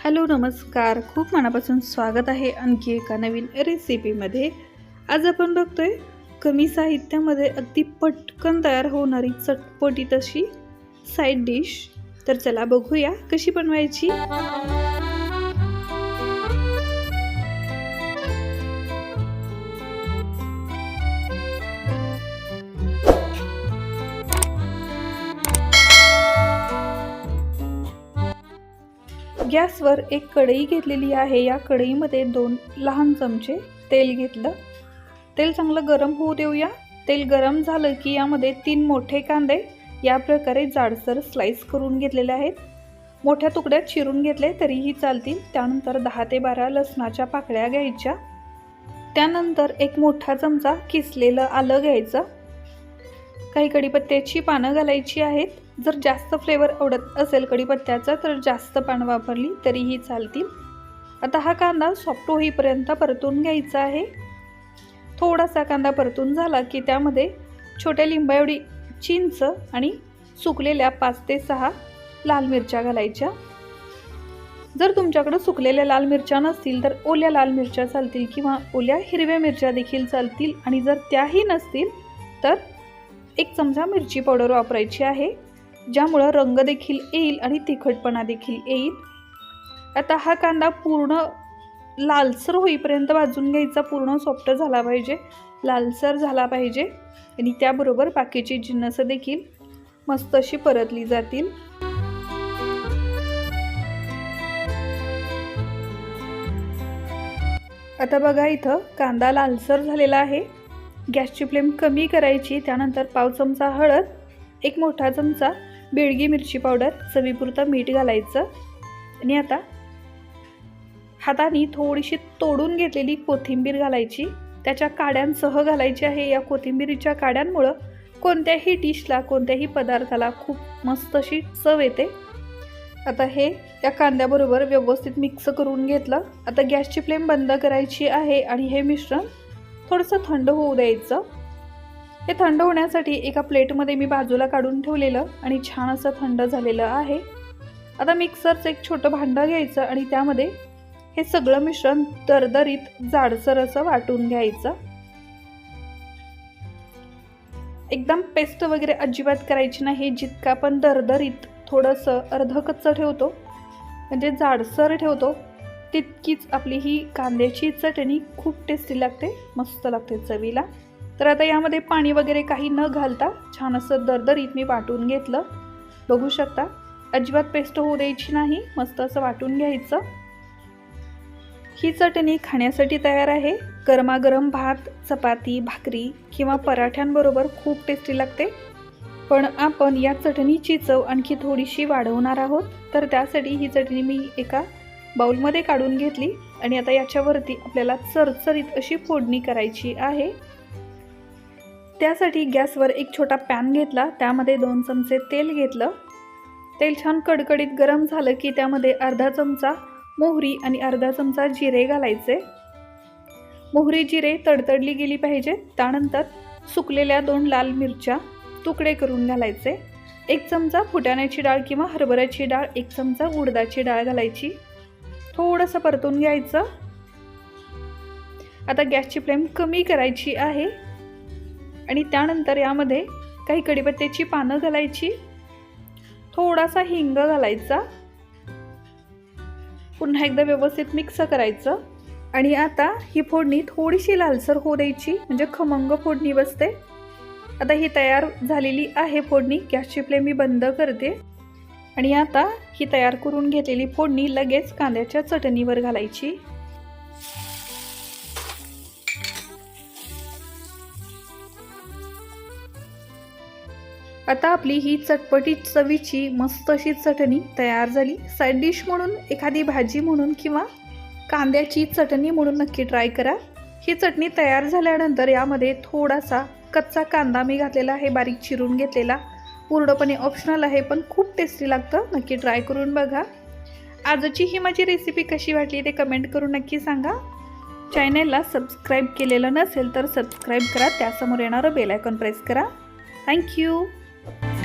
Hello नमस्कार. खूप मनापासून स्वागत आहे आणखी एका नवीन रेसिपीमध्ये आज आपण बघतोय कमी साहित्यामध्ये अगदी पटकन तयार होणारी चटपटीत अशी साईड डिश तर चला बघूया कशी बनवायची. गॅसवर एक कढई घेतलेली आहे. या कढईमध्ये दोन लहान चमचे तेल घेतलं. तेल चांगलं गरम होऊ देऊया. तेल गरम झालं की यामध्ये तीन मोठे कांदे या प्रकारे जाडसर स्लाइस करून घेतलेले आहेत. मोठ्या तुकड्यात चिरून घेतले तरीही चालतील. त्यानंतर दहा ते बारा लसणाच्या पाकळ्या घ्यायच्या. त्यानंतर एक मोठा चमचा किसलेलं आलं घ्यायचं. काही कढीपत्त्याची पानं घालायची आहेत. जर जास्त फ्लेवर आवडत असेल कढीपत्त्याचा तर जास्त पानं वापरली तरीही चालतील. आता हा कांदा सॉफ्ट होईपर्यंत परतून घ्यायचा आहे. थोडासा कांदा परतून झाला की त्यामध्ये छोट्या लिंबा एवढी चिंच आणि सुकलेल्या पाच ते सहा लाल मिरच्या घालायच्या. जर तुमच्याकडं सुकलेल्या लाल मिरच्या नसतील तर ओल्या लाल मिरच्या चालतील किंवा ओल्या हिरव्या मिरच्या देखील चालतील. आणि जर त्याही नसतील तर एक चमचा मिरची पावडर वापरायची आहे. ज्यामुळं रंग देखील येईल आणि तिखटपणा देखील येईल. आता हा कांदा पूर्ण लालसर होईपर्यंत भाजून घ्यायचा. पूर्ण सॉफ्ट झाला पाहिजे. लालसर झाला पाहिजे. आणि त्याबरोबर बाकीची जिन्नसं देखील मस्त अशी परतली जातील. आता बघा इथं कांदा लालसर झालेला आहे. गॅसची फ्लेम कमी करायची. त्यानंतर पाव चमचा हळद एक मोठा चमचा बेडगी मिरची पावडर चवीपुरतं मीठ घालायचं. आणि आता हाताने थोडीशी तोडून घेतलेली कोथिंबीर घालायची. त्याच्या काड्यांसह घालायची आहे. या कोथिंबीरीच्या काड्यांमुळं कोणत्याही डिशला कोणत्याही पदार्थाला खूप मस्त अशी चव येते. आता हे या कांद्याबरोबर व्यवस्थित मिक्स करून घेतलं. आता गॅसची फ्लेम बंद करायची आहे आणि हे मिश्रण थोडंसं थंड होऊ द्यायचं. हे थंड होण्यासाठी एका प्लेटमध्ये मी बाजूला काढून ठेवलेलं आणि छान असं थंड झालेलं आहे. आता मिक्सरचं एक छोटं भांडं घ्यायचं आणि त्यामध्ये हे सगळं मिश्रण दरदरीत जाडसर असं वाटून घ्यायचं. एकदम पेस्ट वगैरे अजिबात करायची नाही जितका आपण दरदरीत थोडंसं अर्धकच्चं ठेवतो म्हणजे जाडसर ठेवतो तितकीच आपली ही कांद्याची चटणी खूप टेस्टी लागते मस्त लागते चवीला. तर आता यामध्ये पाणी वगैरे काही न घालता छान असं दरदरीत मी वाटून घेतलं. बघू शकता अजिबात पेस्ट होऊ द्यायची नाही मस्त असं वाटून घ्यायचं. ही चटणी खाण्यासाठी तयार आहे. गरमागरम भात चपाती भाकरी किंवा पराठ्यांबरोबर खूप टेस्टी लागते. पण आपण या चटणीची चव आणखी थोडीशी वाढवणार आहोत तर त्यासाठी ही चटणी मी एका बाउलमध्ये काढून घेतली आणि आता याच्यावरती आपल्याला चरचरीत अशी फोडणी करायची आहे. त्यासाठी गॅसवर एक छोटा पॅन घेतला. त्यामध्ये दोन चमचे तेल घेतलं. तेल छान कडकडीत गरम झालं की त्यामध्ये अर्धा चमचा मोहरी आणि अर्धा चमचा जिरे घालायचे. मोहरी जिरे तडतडली गेली पाहिजे त्यानंतर सुकलेल्या दोन लाल मिरच्या तुकडे करून घालायचे. एक चमचा फुटाण्याची डाळ किंवा हरभऱ्याची डाळ एक चमचा उडदाची डाळ घालायची. थोडंसं परतून घ्यायचं. आता गॅसची फ्लेम कमी करायची आहे. आणि त्यानंतर यामध्ये काही कढीपत्त्याची पानं घालायची थोडासा हिंग घालायचा पुन्हा एकदा व्यवस्थित मिक्स करायचं आणि आता ही फोडणी थोडीशी लालसर होऊ द्यायची म्हणजे खमंग फोडणी बसते. आता ही तयार झालेली आहे फोडणी गॅसची फ्लेम मी बंद करते. आणि आता ही तयार करून घेतलेली फोडणी लगेच कांद्याच्या चटणीवर घालायची. आता आपली ही चटपटी चवीची मस्त अशी चटणी तयार झाली. साईड डिश म्हणून एखादी भाजी म्हणून किंवा कांद्याची चटणी म्हणून नक्की ट्राय करा. ही चटणी तयार झाल्यानंतर यामध्ये थोडासा कच्चा कांदा मी घातलेला आहे बारीक चिरून घेतलेला. पूर्णपणे ऑप्शनल आहे पण खूप टेस्टी लागतं. नक्की ट्राय करून बघा. आजची ही माझी रेसिपी कशी वाटली ते कमेंट करून नक्की सांगा. चॅनेलला सबस्क्राईब केलेलं नसेल तर सबस्क्राईब करा. त्यासमोर येणारं बेलायकॉन प्रेस करा. Thank you Bye.